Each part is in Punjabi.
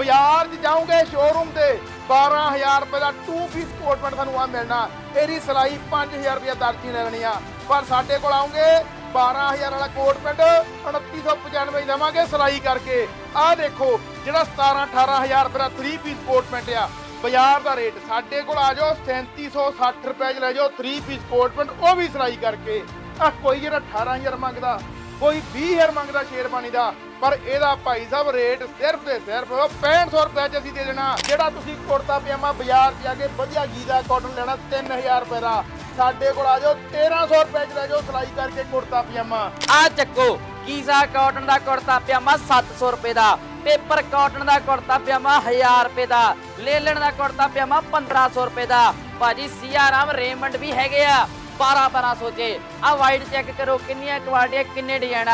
ਬਾਜ਼ਾਰ 'ਚ ਜਾਓਗੇ ਸ਼ੋਰੂਮ ਤੇ 12000 ਰੁਪਏ ਦਾ 2 ਪੀਸ ਕੋਟ ਪੈਂਟ ਤੁਹਾਨੂੰ ਆ ਮਿਲਣਾ। ਇਹਦੀ ਸਿਲਾਈ 5000 ਰੁਪਏ ਦਰਜੀ ਲੈ ਲੈਣੀ ਆ। ਪਰ ਸਾਡੇ ਕੋਲ ਆਉਂਗੇ 12000 ਵਾਲਾ ਕੋਟ ਪੈਂਟ 2995 ਦੇਵਾਂਗੇ ਸਿਲਾਈ ਕਰਕੇ। ਆਹ ਦੇਖੋ, ਜਿਹੜਾ 17 18000 ਰੁਪਏ ਦਾ 3 ਪੀਸ ਕੋਟ ਪੈਂਟ ਆ, ਬਾਜ਼ਾਰ ਦਾ ਰੇਟ। ਸਾਡੇ ਕੋਲ ਆ ਜਾਓ 3760 ਰੁਪਏ 'ਚ ਲੈ ਜਾਓ 3 ਪੀਸ ਕੋਟ ਪੈਂਟ ਉਹ ਵੀ ਸਿਲਾਈ ਕਰਕੇ। ਆ ਕੋਈ ਜਿਹੜਾ 18000 ਮੰਗਦਾ, ਕੋਈ 20000 ਮੰਗਦਾ ਸ਼ੇਰਬਾਨੀ ਦਾ ਪਰ ਇਹਦਾ ਭਾਈ ਸਾਹਿਬ ਰੇਟ ਸਿਰਫ ਤੇ ਸਿਰਫ 6500 ਰੁਪਏ 'ਚ ਅਸੀਂ ਦੇ ਦੇਣਾ। ਜਿਹੜਾ ਤੁਸੀਂ ਕੁੜਤਾ, ਪਜਾਮਾ, ਬਾਜ਼ਾਰ 'ਚ ਜਾ ਕੇ ਵਧੀਆ ਗੀਜ਼ਾ ਕਾਟਨ ਲੈਣਾ 3000 ਰੁਪਏ ਦਾ। ਸਾਡੇ ਕੋਲ ਆ ਜਾਓ 1300 ਰੁਪਏ 'ਚ ਲੈ ਜਾਓ, ਸਿਲਾਈ ਕਰਕੇ ਕੁੜਤਾ, ਪਜਾਮਾ। ਆ ਚੱਕੋ ਕੀਜ਼ਾ ਕਾਟਨ ਦਾ ਕੁੜਤਾ, ਪਜਾਮਾ 700 ਰੁਪਏ ਦਾ। ਪੇਪਰ ਕਾਟਨ ਦਾ ਕੁੜਤਾ, ਪਜਾਮਾ 1000 ਰੁਪਏ ਦਾ। ਲੇਲਣ ਦਾ ਕੁੜਤਾ, ਪਜਾਮਾ 1500 ਰੁਪਏ ਦਾ। ਭਾਜੀ ਸੀਆਰਾਮ ਰੇਮੰਡ ਵੀ ਹੈਗੇ ਆ 12 1200 ਚ। ਆ ਵਾਈਟ ਚੈੱਕ ਕਰੋ, ਕਿੰਨੀਆਂ ਕੁਆਲਿਟੀਆਂ ਕਿੰਨੇ ਡਿਜ਼ਾਈਨ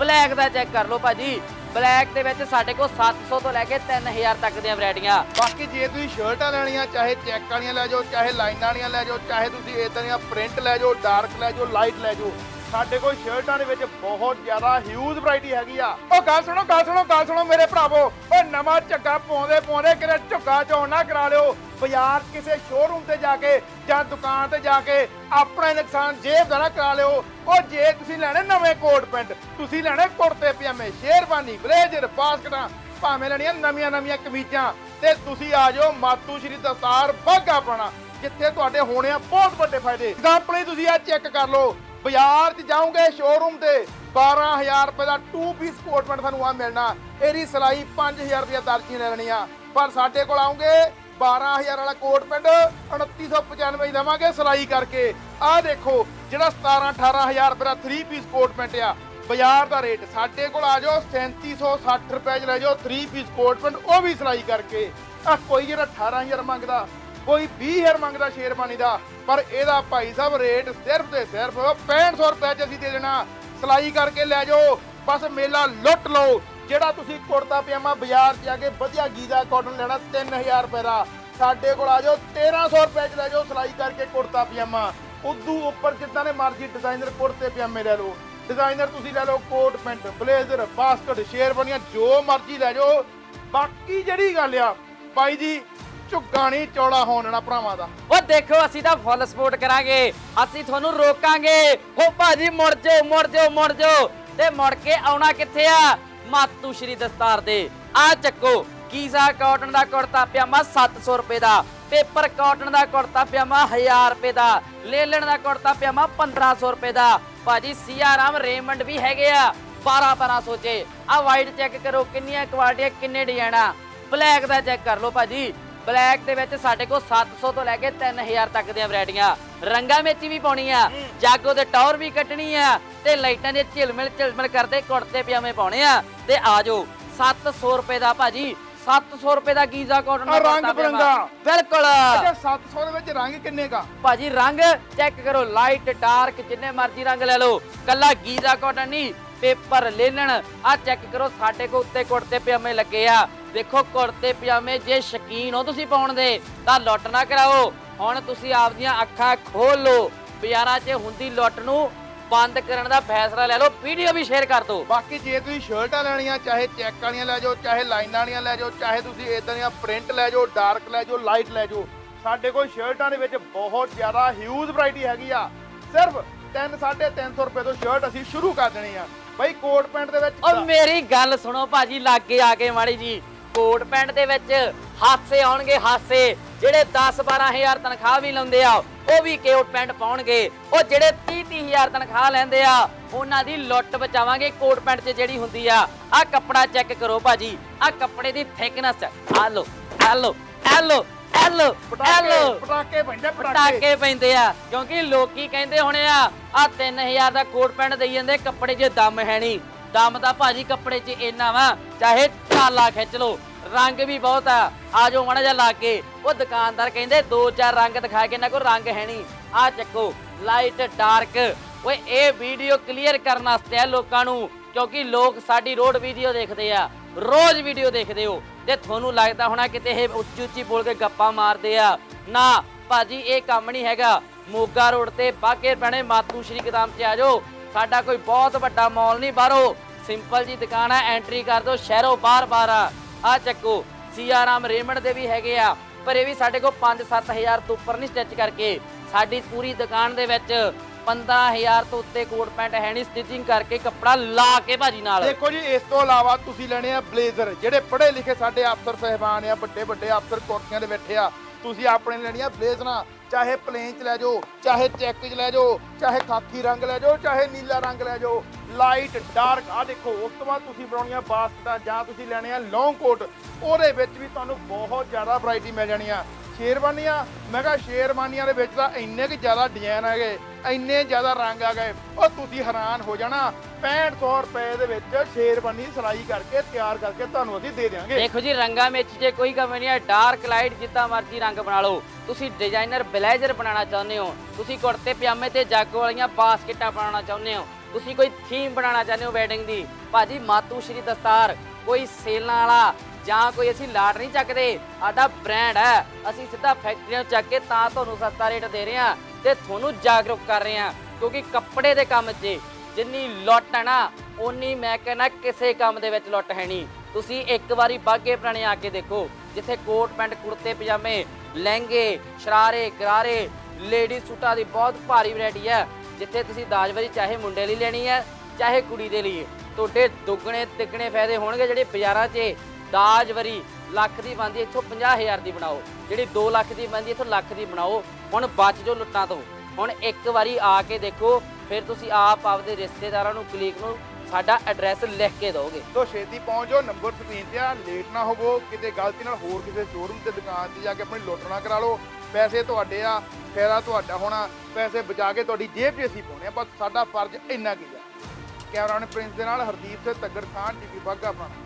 ਬਲੈਕ ਦਾ ਚੈੱਕ ਕਰ ਲਓ ਭਾਜੀ। ਬਲੈਕ ਦੇ ਵਿੱਚ ਸਾਡੇ ਕੋਲ 700 ਤੋਂ ਲੈ ਕੇ 3000 ਤੱਕ ਦੀਆਂ ਵੈਰਾਈਟੀਆਂ। ਬਾਕੀ ਜੇ ਤੁਸੀਂ ਸ਼ਰਟਾਂ ਲੈਣੀਆਂ, ਚਾਹੇ ਚੈੱਕ ਵਾਲੀਆਂ ਲੈ ਜਾਓ, ਚਾਹੇ ਲਾਈਨਾਂ ਵਾਲੀਆਂ ਲੈ ਜਾਓ, ਚਾਹੇ ਤੁਸੀਂ ਇਦਾਂ ਦੀਆਂ ਪ੍ਰਿੰਟ ਲੈ ਜਾਓ, ਡਾਰਕ ਲੈ ਜਾਓ, ਲਾਈਟ ਲੈ ਜਾਓ ਸਾਡੇ ਕੋਲ ਸ਼ਰਟਾਂ ਦੇ ਵਿੱਚ ਬਹੁਤ ਜ਼ਿਆਦਾ ਹਿਊਜ ਵੈਰਾਈਟੀ ਹੈਗੀ ਆ। ਉਹ ਗੱਲ ਸੁਣੋ ਗੱਲ ਸੁਣੋ ਗੱਲ ਸੁਣੋ ਮੇਰੇ ਭਰਾਵੋ। ਉਹ ਨਵਾਂ ਝੱਗਾ ਪਾਉਂਦੇ ਪਾਉਂਦੇ ਕਿਤੇ ਝੁੱਗਾ ਚੋਂ ਕਰਾ ਲਿਓ। ਬਾਜ਼ਾਰ ਕਿਸੇ ਸ਼ੋਰੂਮ ਤੇ ਜਾ ਕੇ ਜਾਂ ਦੁਕਾਨ ਤੇ ਜਾ ਕੇ ਆਪਣਾ ਨੁਕਸਾਨ ਜੇਬ ਦਾ ਨਾ ਕਰਾ ਲਿਓ। ਉਹ ਜੇ ਤੁਸੀਂ ਲੈਣੇ ਨਵੇਂ ਕੋਟ ਪੈਂਟ, ਤੁਸੀਂ ਲੈਣੇ ਕੁੜਤੇ, ਪਜਾਮੇ, ਸ਼ੇਰਵਾਨੀ, ਬਲੇਜ਼ਰ, ਬਾਸਕਟਾਂ, ਭਾਵੇਂ ਲੈਣੀਆਂ ਨਵੀਆਂ ਨਵੀਆਂ ਕਮੀਜ਼ਾਂ, ਤੇ ਤੁਸੀਂ ਆ ਜਾਓ ਮਾਤੂ ਸ਼੍ਰੀ ਦਸਤਾਰ ਬਾਗਾ ਪਾਣਾ ਜਿੱਥੇ ਤੁਹਾਡੇ ਹੋਣੇ ਆ ਬਹੁਤ ਵੱਡੇ ਫਾਇਦੇ। ਐਗਜ਼ਾਮਪਲ ਹੀ ਤੁਸੀਂ ਆ ਚੈੱਕ ਕਰ ਲਓ। ਬਾਜ਼ਾਰ 'ਚ ਜਾਓਗੇ ਸ਼ੋਰੂਮ ਤੇ 12000 ਰੁਪਏ ਦਾ 2 ਪੀਸ ਕੋਟ ਪੈਂਟ ਤੁਹਾਨੂੰ ਆ ਮਿਲਣਾ। ਇਹਦੀ ਸਿਲਾਈ 5000 ਰੁਪਏ ਦਰਜੀ ਲੈ ਲੈਣੀ ਆ ਪਰ ਸਾਡੇ ਕੋਲ ਆਉਂਗੇ 12000 ਵਾਲਾ ਕੋਟ ਪੈਂਟ 2995 ਦੇਵਾਂਗੇ ਸਿਲਾਈ ਕਰਕੇ। ਆਹ ਦੇਖੋ, ਜਿਹੜਾ 17 18000 ਰੁਪਏ ਦਾ 3 ਪੀਸ ਕੋਟ ਪੈਂਟ ਆ, ਬਾਜ਼ਾਰ ਦਾ ਰੇਟ ਸਾਡੇ ਕੋਲ ਆ ਜਾਓ 3760 ਰੁਪਏ 'ਚ ਲੈ ਜਾਓ 3 ਪੀਸ ਕੋਟ ਪੈਂਟ ਉਹ ਵੀ ਸਿਲਾਈ ਕਰਕੇ। ਆ ਕੋਈ ਜਿਹੜਾ 18000 ਮੰਗਦਾ ਕੋਈ 20000 ਮੰਗਦਾ ਸ਼ੇਰਬਾਨੀ ਦਾ ਪਰ ਇਹਦਾ ਭਾਈ ਸਾਹਿਬ ਰੇਟ ਸਿਰਫ ਤੇ ਸਿਰਫ 6500 ਰੁਪਏ 'ਚ ਅਸੀਂ ਦੇ ਦੇਣਾ। ਸਿਲਾਈ ਕਰਕੇ ਲੈ ਜਾਓ, ਬਸ ਮੇਲਾ ਲੁੱਟ ਲਓ, ਜਿਹੜਾ ਤੁਸੀਂ ਕੁੜਤਾ ਪਜਾਮਾ ਬਾਜ਼ਾਰ 'ਚ ਜਾ ਕੇ ਵਧੀਆ ਗੀਜ਼ਾ ਕਾਟਨ ਲੈਣਾ 3000 ਰੁਪਏ ਦਾ। ਸਾਡੇ ਕੋਲ ਆ ਜਾਓ 1300 ਰੁਪਏ 'ਚ ਲੈ ਜਾਓ ਸਿਲਾਈ ਕਰਕੇ ਕੁੜਤਾ ਪਜਾਮਾ। ਉਦੋਂ ਉੱਪਰ ਜਿੱਦਾਂ ਦੇ ਮਰਜ਼ੀ ਡਿਜ਼ਾਈਨਰ ਕੁੜਤੇ ਪਜਾਮੇ ਲੈ ਲਓ। ਡਿਜ਼ਾਈਨਰ ਤੁਸੀਂ ਲੈ ਲਓ ਕੋਟ, ਪੈਂਟ, ਬਲੇਜ਼ਰ, ਬਾਸਕਟ, ਸ਼ੇਰਵਾਨੀਆਂ, ਜੋ ਮਰਜ਼ੀ ਲੈ ਜਾਓ। ਬਾਕੀ ਜਿਹੜੀ ਗੱਲ ਆ, ਭਾਈ ਜੀ ਝੁੱਗਾ ਨਹੀਂ ਚੌੜਾ ਹੋਣ ਭਰਾਵਾਂ ਦਾ। ਉਹ ਦੇਖੋ, ਅਸੀਂ ਤਾਂ ਫੁੱਲ ਸਪੋਰਟ ਕਰਾਂਗੇ। ਅਸੀਂ ਤੁਹਾਨੂੰ ਰੋਕਾਂਗੇ। ਹੋ ਭਾਜੀ, ਮੁੜ ਜਾਓ ਮੁੜ ਜਾਓ ਮੁੜ ਜਾਓ। ਤੇ ਮੁੜ ਕੇ ਆਉਣਾ ਕਿੱਥੇ ਆ? ਮਾਤੂ ਸ਼੍ਰੀ ਦਸਤਾਰ ਦੇ। ਆ ਚੱਕੋ ਕੀਜ਼ਾ ਕਾਟਨ ਦਾ ਕੁੜਤਾ ਪਜਾਮਾ 700 ਰੁਪਏ ਦਾ। ਪੇਪਰ ਕਾਟਨ ਦਾ ਕੁੜਤਾ ਪਜਾਮਾ 1000 ਰੁਪਏ ਦਾ। ਲੇਲਣ ਦਾ ਕੁੜਤਾ ਪਜਾਮਾ 1500 ਰੁਪਏ ਦਾ। ਭਾਜੀ ਸੀਆਰਾਮ ਰੇਮੰਡ ਵੀ ਹੈਗੇ ਆ। 12 1200 ਚ। ਆ ਵਾਈਟ ਚੈੱਕ ਕਰੋ, ਕਿੰਨੀਆਂ ਕੁਆਲਿਟੀਆਂ, ਕਿੰਨੇ ਡਿਜ਼ਾਈਨ ਬਲੈਕ ਦਾ ਚੈੱਕ ਕਰ ਲਓ ਭਾਜੀ। ਬਲੈਕ ਦੇ ਵਿੱਚ ਸਾਡੇ ਕੋਲ 700 ਤੋਂ ਲੈ ਕੇ 3000 ਤੱਕ ਦੀਆਂ ਵੈਰਾਈਟੀਆਂ। ਰੰਗਾਂ ਵਿੱਚ ਵੀ ਪਾਉਣੀ ਆ। ਜਾਗੋ ਦੇ ਟੌਰ ਵੀ ਕੱਟਣੀ ਆ ਤੇ ਲਾਈਟਾਂ ਦੇ ਝਿਲਮਿਲ ਝਿਲਮਿਲ ਕਰਦੇ ਕੁੜਤੇ ਪਜਾਮੇ ਪਾਉਣੇ ਆ। ਤੇ ਆ ਜਾਓ 700 ਰੁਪਏ ਦਾ ਭਾਜੀ 700 ਰੁਪਏ ਦਾ ਗੀਜ਼ਾ ਕਾਟਨ ਦਾ ਰੰਗ। ਬਿਰੰਗਾ। ਬਿਲਕੁਲ। ਅੱਛਾ 700 ਦੇ ਵਿੱਚ ਰੰਗ ਕਿੰਨੇ ਕਾ ਭਾਜੀ ਰੰਗ ਚੈੱਕ ਕਰੋ ਲਾਈਟ ਡਾਰਕ ਜਿੰਨੇ ਮਰਜ਼ੀ ਰੰਗ ਲੈ ਲਓ। ਕੱਲਾ ਗੀਜ਼ਾ ਕਾਟਨ ਨਹੀਂ ਪੇਪਰ ਲੈ ਲੈਣ ਆ ਚੈੱਕ ਕਰੋ, ਸਾਡੇ ਕੋ ਉੱਤੇ ਕੁੜਤੇ ਪਜਾਮੇ ਲੱਗੇ ਆ। ਦੇਖੋ, ਕੁੜਤੇ ਪਜਾਮੇ ਜੇ ਸ਼ਕੀਨ ਹੋ ਤੁਸੀਂ ਪਾਉਣ ਦੇ, ਤਾਂ ਲੁੱਟ ਨਾ ਕਰਾਓ। ਹੁਣ ਤੁਸੀਂ ਆਪਦੀਆਂ ਅੱਖਾਂ ਖੋਲ। ਲਓ ਬਾਜ਼ਾਰਾਂ 'ਚ ਹੁੰਦੀ ਲੁੱਟ ਨੂੰ ਬੰਦ ਕਰਨ ਦਾ ਫੈਸਲਾ ਲੈ ਲਓ। ਵੀਡੀਓ ਵੀ ਸ਼ੇਅਰ ਕਰ ਦਿਓ। ਬਾਕੀ ਜੇ ਤੁਸੀਂ ਸ਼ਰਟਾਂ ਲੈਣੀਆਂ, ਚਾਹੇ ਚੈੱਕ ਵਾਲੀਆਂ ਲੈ ਜਾਓ, ਚਾਹੇ ਲਾਈਨਾਂ ਵਾਲੀਆਂ ਲੈ ਜਾਓ, ਚਾਹੇ ਤੁਸੀਂ ਇਦਾਂ ਦੀਆਂ ਪ੍ਰਿੰਟ ਲੈ ਜਾਓ, ਡਾਰਕ ਲੈ ਜਾਓ, ਲਾਈਟ ਲੈ ਜਾਓ, ਸਾਡੇ ਕੋਲ ਸ਼ਰਟਾਂ ਦੇ ਵਿੱਚ ਬਹੁਤ ਜ਼ਿਆਦਾ ਹਿਊਜ ਵੈਰਾਈਟੀ ਹੈਗੀ ਆ। ਸਿਰਫ 3 350 ਰੁਪਏ ਤੋਂ ਸ਼ਰਟ ਅਸੀਂ ਸ਼ੁਰੂ ਕਰ ਦੇਣੀ ਆ। ਬਈ ਕੋਟ ਪੈਂਟ ਦੇ ਵਿੱਚ ਔਰ ਮੇਰੀ ਗੱਲ ਸੁਣੋ ਭਾਜੀ ਲਾਗੇ ਆ ਕੇ ਮਾੜੀ ਜੀ। ਕੋਟ ਪੈਂਟ ਦੇ ਵਿੱਚ ਹਾਸੇ ਆਉਣਗੇ ਹਾਸੇ। ਜਿਹੜੇ 10 12000 ਤਨਖਾਹ ਵੀ ਲਾਉਂਦੇ ਆ ਉਹ ਵੀ ਕੋਟ ਪੈਂਟ ਪਾਉਣਗੇ। ਉਹ ਜਿਹੜੇ 30 30000 ਤਨਖਾਹ ਲੈਂਦੇ ਆ ਉਹਨਾਂ ਦੀ ਲੁੱਟ ਬਚਾਵਾਂਗੇ ਕੋਟ ਪੈਂਟ 'ਚ ਜਿਹੜੀ ਹੁੰਦੀ ਆ। ਆ ਕੱਪੜਾ ਚੈੱਕ ਕਰੋ ਭਾਜੀ ਆ ਕੱਪੜੇ ਦੀ ਥਿਕਨੈਸ। ਆ ਲੋ ਆ ਲੋ ਆ ਲੋ ਆ ਲੋ ਆ ਪਟਾਕੇ ਪੈਂਦੇ ਪਟਾਕੇ। ਪਟਾਕੇ ਪੈਂਦੇ ਆ ਕਿਉਂਕਿ ਲੋਕੀ ਕਹਿੰਦੇ ਹੋਣੇ ਆ ਆ 3000 ਦਾ ਕੋਟ ਪੈਂਟ ਦੇਈ ਜਾਂਦੇ ਕੱਪੜੇ 'ਚ ਦਮ ਹੈ ਨਹੀਂ। ਦਮ ਤਾਂ ਭਾਜੀ ਕੱਪੜੇ 'ਚ ਇੰਨਾ ਵਾ ਚਾਹੇ ਟਾਲਾ ਖਿੱਚ ਲੋ ਰੰਗ ਵੀ ਬਹੁਤ ਆ। ਆ ਜਾਓ ਮਾੜਾ ਜਿਹਾ ਲਾ ਕੇ ਉਹ ਦੁਕਾਨਦਾਰ ਕਹਿੰਦੇ ਦੋ ਚਾਰ ਰੰਗ ਦਿਖਾ ਕੇ ਇਹਨਾਂ ਕੋਲ ਰੰਗ ਹੈ ਨਹੀਂ। ਆ ਚੱਕੋ ਲਾਈਟ ਡਾਰਕ ਓਏ ਇਹ ਵੀਡੀਓ ਕਲੀਅਰ ਕਰਨ ਵਾਸਤੇ ਆ ਲੋਕਾਂ ਨੂੰ ਕਿਉਂਕਿ ਲੋਕ ਸਾਡੀ ਰੋਡ ਵੀਡੀਓ ਦੇਖਦੇ ਆ। ਰੋਜ਼ ਵੀਡੀਓ ਦੇਖਦੇ ਹੋ। ਤੇ ਤੁਹਾਨੂੰ ਲੱਗਦਾ ਹੋਣਾ ਕਿਤੇ ਇਹ ਉੱਚੀ ਉੱਚੀ ਬੋਲ ਕੇ ਗੱਪਾਂ ਮਾਰਦੇ ਆ। ਨਾ, ਭਾਜੀ, ਇਹ ਕੰਮ ਨਹੀਂ ਹੈਗਾ। ਮੋਗਾ ਰੋਡ ਤੇ ਬਾਗੇ ਬਣੇ ਮਾਤੂ ਸ਼੍ਰੀ ਕਦਮ ਚ ਆ ਜਾਓ। ਸਾਡਾ ਕੋਈ ਬਹੁਤ ਵੱਡਾ ਮਾਲ ਨਹੀਂ ਬਾਹਰੋਂ। ਸਿੰਪਲ ਜੀ ਦੁਕਾਨ ਹੈ ਐਂਟਰੀ ਕਰ ਦਿਓ, ਸ਼ਹਿਰੋਂ ਬਾਹਰ ਬਾਹਰ ਆ। ਆ ਚੱਕੋ ਸੀਆਰਾਮ ਰੇਮੰਡ ਦੇ ਵੀ ਹੈਗੇ ਆ। ਪਰ ਇਹ ਵੀ ਸਾਡੇ ਕੋਲ 5-7000 ਤੋਂ ਉੱਪਰ ਨਹੀਂ ਸਟਿਚ ਕਰਕੇ। ਸਾਡੀ ਪੂਰੀ ਦੁਕਾਨ ਦੇ ਵਿੱਚ 15000 ਤੋਂ ਉੱਤੇ ਕੋਟ ਪੈਂਟ ਹੈ ਨਹੀਂ ਸਟਿਚਿੰਗ ਕਰਕੇ ਕੱਪੜਾ ਲਾ ਕੇ ਭਾਜੀ ਨਾਲ। ਦੇਖੋ ਜੀ, ਇਸ ਤੋਂ ਇਲਾਵਾ ਤੁਸੀਂ ਲੈਣੇ ਆ ਬਲੇਜ਼ਰ, ਜਿਹੜੇ ਪੜ੍ਹੇ ਲਿਖੇ ਸਾਡੇ ਅਫਸਰ ਸਹਿਬਾਨ ਆ, ਵੱਡੇ ਵੱਡੇ ਅਫਸਰ ਕੁਰਸੀਆਂ ਦੇ ਬੈਠੇ ਆ, ਤੁਸੀਂ ਆਪਣੇ ਲੈਣੀਆਂ ਬਲੇਜ਼ਰਾਂ ਚਾਹੇ ਪਲੇਨ ਚ ਲੈ ਜਾਓ, ਚਾਹੇ ਚੈੱਕ ਚ ਲੈ ਜਾਓ, ਚਾਹੇ ਖਾਕੀ ਰੰਗ ਲੈ ਜਾਓ, ਚਾਹੇ ਨੀਲਾ ਰੰਗ ਲੈ ਜਾਓ ਲਾਈਟ ਡਾਰਕ ਆ ਦੇਖੋ, ਉਸ ਤੋਂ ਬਾਅਦ ਤੁਸੀਂ ਬਣਾਉਣੀਆਂ ਬਾਸਕਟਾਂ ਜਾਂ ਤੁਸੀਂ ਲੈਣੇ ਆ ਲੌਂਗ ਕੋਟ ਉਹਦੇ ਵਿੱਚ ਵੀ ਤੁਹਾਨੂੰ ਬਹੁਤ ਜ਼ਿਆਦਾ ਵੈਰਾਈਟੀ ਮਿਲ ਜਾਣੀ ਆ। ਸ਼ੇਰਵਾਨੀਆਂ? ਮੈਂ ਕਿਹਾ ਸ਼ੇਰਵਾਨੀਆਂ ਦੇ ਵਿੱਚ ਤਾਂ ਇੰਨੇ ਕਿ ਜ਼ਿਆਦਾ ਡਿਜ਼ਾਈਨ ਹੈਗੇ, ਇੰਨੇ ਜ਼ਿਆਦਾ ਰੰਗ ਆ ਗਏ ਉਹ ਤੁਸੀਂ ਹੈਰਾਨ ਹੋ ਜਾਣਾ 6500 ਰੁਪਏ ਦੇ ਵਿੱਚ ਸ਼ੇਰਵਾਨੀ ਸਿਲਾਈ ਕਰਕੇ ਤਿਆਰ ਕਰਕੇ ਤੁਹਾਨੂੰ ਅਸੀਂ ਦੇ ਦੇਵਾਂਗੇ ਦੇਖੋ ਜੀ, ਰੰਗਾਂ ਵਿੱਚ ਜੇ ਕੋਈ ਕਮੀ ਨਹੀਂ ਹੈ ਡਾਰਕ ਲਾਈਟ ਜਿੱਦਾਂ ਮਰਜ਼ੀ ਰੰਗ ਬਣਾ ਲਓ। ਤੁਸੀਂ ਡਿਜ਼ਾਈਨਰ ਬਲੇਜ਼ਰ ਬਣਾਉਣਾ ਚਾਹੁੰਦੇ ਹੋ, ਤੁਸੀਂ ਕੁੜਤੇ ਪਜਾਮੇ ਤੇ ਜਾਗੋ ਵਾਲੀਆਂ ਬਾਸਕਟਾਂ ਬਣਾਉਣਾ ਚਾਹੁੰਦੇ ਹੋ, ਤੁਸੀਂ ਕੋਈ ਥੀਮ ਬਣਾਉਣਾ ਚਾਹੁੰਦੇ ਹੋ ਵੈਡਿੰਗ ਦੀ। ਭਾਜੀ ਮਾਤੂ ਸ਼੍ਰੀ ਦਸਤਾਰ, ਕੋਈ ਸੇਲਾਂ ਵਾਲਾ ਜਾਂ ਕੋਈ ਅਸੀਂ ਲਾਟ ਨਹੀਂ ਚੱਕਦੇ, ਸਾਡਾ ਬ੍ਰਾਂਡ ਹੈ। ਅਸੀਂ ਸਿੱਧਾ ਫੈਕਟਰੀਆਂ ਚੱਕ ਕੇ ਤਾਂ ਤੁਹਾਨੂੰ ਸਸਤਾ ਰੇਟ ਦੇ ਰਹੇ ਹਾਂ ਤੇ ਤੁਹਾਨੂੰ ਜਾਗਰੂਕ ਕਰ ਰਹੇ ਹਾਂ, ਕਿਉਂਕਿ ਕੱਪੜੇ ਦੇ ਕੰਮ 'ਚ ਜਿੰਨੀ ਲੁੱਟ ਹੈ ਨਾ ਉਨੀ ਮੈਂ ਕਹਿੰਦਾ ਕਿਸੇ ਕੰਮ ਦੇ ਵਿੱਚ ਲੁੱਟ ਹੈ ਨਹੀਂ। ਤੁਸੀਂ ਇੱਕ ਵਾਰੀ ਬਾਗੇ ਪੁਰਾਣੇ ਆ ਕੇ ਦੇਖੋ, ਜਿੱਥੇ ਕੋਟ ਪੈਂਟ, ਕੁੜਤੇ, ਪਜਾਮੇ, ਲਹਿੰਗੇ, ਸ਼ਰਾਰੇ, ਗਰਾਰੇ ਲੇਡੀ ਸੂਟਾਂ ਦੀ ਬਹੁਤ ਭਾਰੀ ਵੈਰਾਈਟੀ ਹੈ, ਜਿੱਥੇ ਤੁਸੀਂ ਦਾਜਵਰੀ ਚਾਹੇ ਮੁੰਡੇ ਲਈ ਲੈਣੀ ਹੈ, ਚਾਹੇ ਕੁੜੀ ਦੇ ਲਈ। ਤੁਹਾਡੇ ਦੁੱਗਣੇ ਤਿੱਗਣੇ ਫਾਇਦੇ ਹੋਣਗੇ ਜਿਹੜੇ ਬਾਜ਼ਾਰਾਂ 'ਚ ਦਾਜ ਦਾਜਵਰੀ ਲੱਖ ਦੀ ਬਣਦੀ, ਇੱਥੋਂ 50000 ਦੀ ਬਣਾਓ। ਜਿਹੜੀ 2 ਲੱਖ ਦੀ ਬਣਦੀ, ਇੱਥੋਂ ਲੱਖ ਦੀ ਬਣਾਓ। ਹੁਣ ਬਚ ਜੋ ਲੁੱਟਾਂ ਤੋਂ। ਹੁਣ ਇੱਕ ਵਾਰੀ ਆ ਕੇ ਦੇਖੋ, ਫਿਰ ਤੁਸੀਂ ਆਪ ਆਪਦੇ ਰਿਸ਼ਤੇਦਾਰਾਂ ਨੂੰ ਕਲੀਕ ਨੂੰ ਸਾਡਾ ਐਡਰੈਸ ਲਿਖ ਕੇ ਦਿਓਗੇ। ਤੋ ਛੇਤੀ ਪਹੁੰਚ ਜਾਓ, ਨੰਬਰ ਸਕਰੀਨ ਤੇ ਆ, ਲੇਟ ਨਾ ਹੋਵੋ, ਕਿਤੇ ਗਲਤੀ ਨਾਲ ਹੋਰ ਕਿਸੇ ਸ਼ੋਰੂਮ ਤੇ, ਦੁਕਾਨ ਤੇ ਜਾ ਕੇ ਆਪਣੀ ਲੁੱਟ ਨਾ ਕਰਾ ਲਓ। ਪੈਸੇ ਤੁਹਾਡੇ ਆ, ਫਾਇਦਾ ਤੁਹਾਡਾ ਹੋਣਾ, ਪੈਸੇ ਬਚਾ ਕੇ ਤੁਹਾਡੀ ਜੇਬ 'ਚ ਅਸੀਂ ਪਾਉਣੇ ਆ, ਬਸ ਸਾਡਾ ਫਰਜ਼ ਇੰਨਾ ਕੀ ਆ। ਕੈਮਰਾਮੈਨ ਪ੍ਰਿੰਸ ਦੇ ਨਾਲ ਹਰਦੀਪ ਸਿੰਘ ਤੱਗੜ ਖਾਨ ਟੀਵੀ ਬਾਗਾ ਆਪਣਾ।